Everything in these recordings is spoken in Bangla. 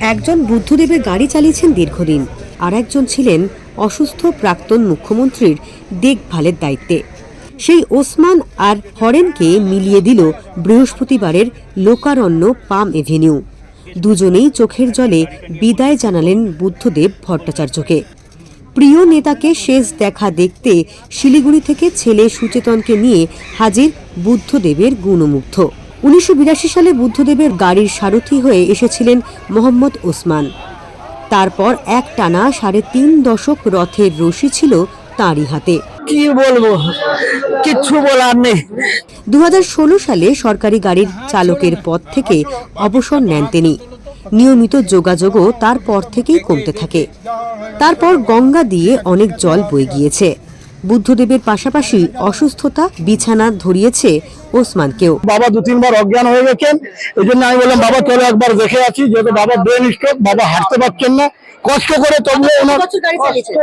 একজন বুদ্ধদেবের গাড়ি চালিয়েছেন দীর্ঘদিন। আর একজন ছিলেন অসুস্থ প্রাক্তন মুখ্যমন্ত্রীর দেখভালের দায়িত্বে। সেই ওসমান আর হরেনকে মিলিয়ে দিল বৃহস্পতিবারের লোকারণ্য পাম এভিনিউ। দুজনেই চোখের জলে বিদায় জানালেন বুদ্ধদেব ভট্টাচার্যকে। প্রিয় নেতাকে শেষ দেখা দেখতে শিলিগুড়ি থেকে ছেলে সুচেতনকে নিয়ে হাজির বুদ্ধদেবের গুণমুগ্ধ। উনিশশো বিরাশি সালে বুদ্ধদেবের গাড়ির সারথি হয়ে এসেছিলেন মোহাম্মদ ওসমান। তারপর এক টানা সাড়ে তিন দশক রথের রশি ছিল তাঁরই হাতে। কি বলব? কিচ্ছু বলার নেই। দু হাজার ষোলো সালে সরকারি গাড়ির চালকের পদ থেকে অবসর নেন তিনি। নিয়মিত যোগাযোগও তারপর থেকেই কমতে থাকে। তারপর গঙ্গা দিয়ে অনেক জল বয়ে গিয়েছে। বুদ্ধদেবের পাশাপাশি অসুস্থতা বিছানা ধরিয়েছে ওসমানকেও। বাবা দু তিনবার অজ্ঞান হয়ে গেছেন এই জন্য আমি বললাম বাবা চলো একবার দেখে আছি যেহেতু বাবা ব্রেন স্ট্রোক বাবা হাঁটতে পারছেন না। কষ্ট করে তবুও ওনার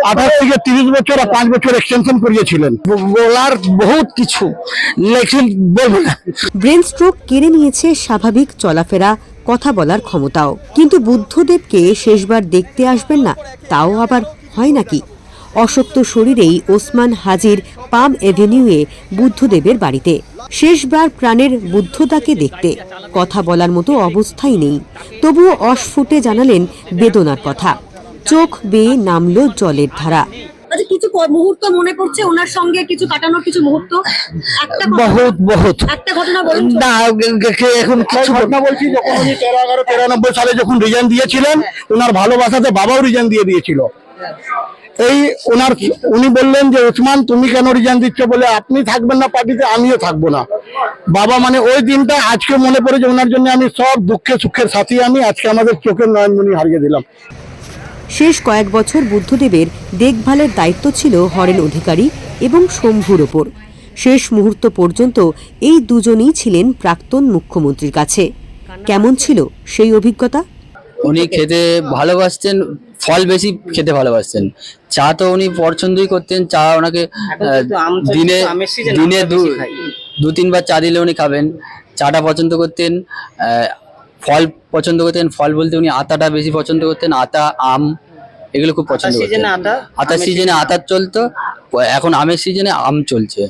আঠাশ থেকে তিরিশ বছর আর পাঁচ বছর এক্সটেনশন করিয়েছিলেন। বলার বহুত কিছু লেকিন বলব না। ব্রেন স্ট্রোক কেড়ে নিয়েছে স্বাভাবিক চলাফেরা কথা বলার ক্ষমতাও। কিন্তু বুদ্ধদেবকে শেষবার দেখতে আসবেন না তাও আবার হয় নাকি? অশক্ত শরীরেই ওসমান হাজির পাম এভিনিউয়ে বুদ্ধদেবের বাড়িতে। শেষবার প্রাণের বুদ্ধতাকে দেখতে। কথা বলার মতো অবস্থাই নেই। তবুও অস্ফুটে জানালেন বেদনার কথা। চোখ বেয়ে নামল জলের ধারা। আচ্ছা কিছু মুহূর্ত মনে পড়ছে ওনার সঙ্গে? কিছু কাটানোর কিছু মুহূর্ত? একটা বহুত বহুত। একটা ঘটনা বলুন না এখন কিছু ঘটনা বলছি যখন উনি তেরো এগারো তিরানব্বই সালে যখন রিজাইন দিয়েছিলেন ওনার ভালোবাসাতে বাবাও রিজাইন দিয়ে দিয়েছিল। এই ওনার উনি বললেন যে ওসমান তুমি কেন রিজাইন দিচ্ছ? বলে আপনি থাকবেন না পার্টিতে আমিও থাকব না। বাবা মানে ওই দিনটা আজকে মনে পড়ে যে ওনার জন্য আমি সব দুঃখে সুখের সাথী আমি আজকে আমাদের চোখের নয়নমণি হারিয়ে দিলাম। শেষ কয়েক বছর বুদ্ধদেবের দেখভালের দায়িত্ব ছিল হরেন অধিকারী এবং শম্ভুর ওপর। শেষ মুহূর্ত পর্যন্ত এই দুজনই ছিলেন প্রাক্তন মুখ্যমন্ত্রীর কাছে। কেমন ছিল সেই অভিজ্ঞতা? উনি খেতে ভালোবাসতেন ফল বেশি খেতে ভালোবাসতেন। চা তো উনি পছন্দই করতেন চা ওনাকে দিনে দিনে দু দু তিনবার চা দিলে উনি খাবেন। চাটা পছন্দ করতেন ফল পছন্দ করতেন ফল বলতে উনি আতাটা বেশি পছন্দ করতেন আতা আম এগুলো খুব পছন্দ করতেন। আতার সিজনে আতার চলতো এখন আমের সিজনে আম চলছে।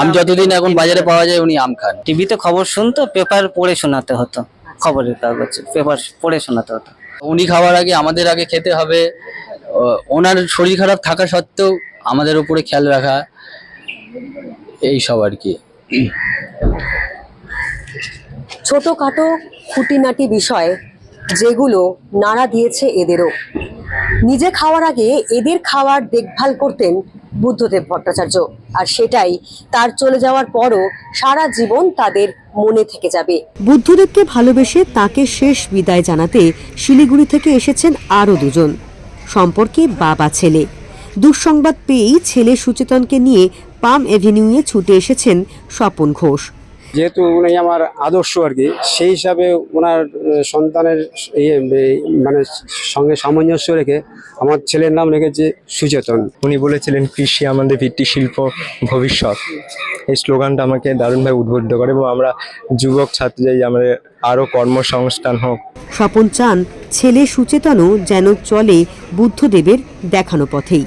আম যতদিন এখন বাজারে পাওয়া যায় উনি আম খান। টিভিতে খবর শুনতো পেপার পড়ে শোনাতে হতো খবরের কাগজ পেপার পড়ে শোনাতে হতো। উনি খাওয়ার আগে আমাদের আগে খেতে হবে। ওনার শরীর খারাপ থাকা সত্ত্বেও আমাদের উপরে খেয়াল রাখা, এই সব আর কি। ছোটখাটো খুঁটিনাটি বিষয় যেগুলো নাড়া দিয়েছে এদেরও। নিজে খাওয়ার আগে এদের খাওয়ার দেখভাল করতেন বুদ্ধদেব ভট্টাচার্য। আর সেটাই, তার চলে যাওয়ার পরও সারা জীবন তাদের মনে থেকে যাবে। বুদ্ধদেবকে ভালোবেসে তাকে শেষ বিদায় জানাতে শিলিগুড়ি থেকে এসেছেন আরও দুজন। সম্পর্কে বাবা ছেলে। দুঃসংবাদ পেয়েই ছেলে সুচেতনকে নিয়ে পাম এভিনিউয়ে ছুটে এসেছেন স্বপন ঘোষ। যেহেতু উনি আমার আদর্শ আর কি সেই হিসাবে ওনার সন্তানের ইয়ে, মানে সঙ্গে সামঞ্জস্য রেখে আমার ছেলের নাম রেখেছে সুচেতন। উনি বলেছিলেন কৃষি আমাদের ভিত্তি শিল্প ভবিষ্যৎ। এই স্লোগানটা আমাকে দারুণভাবে উদ্বুদ্ধ করে এবং আমরা যুবক ছাত্রী আমাদের আরও কর্মসংস্থান হোক। স্বপন চান ছেলে সুচেতনও যেন চলে বুদ্ধদেবের দেখানো পথেই।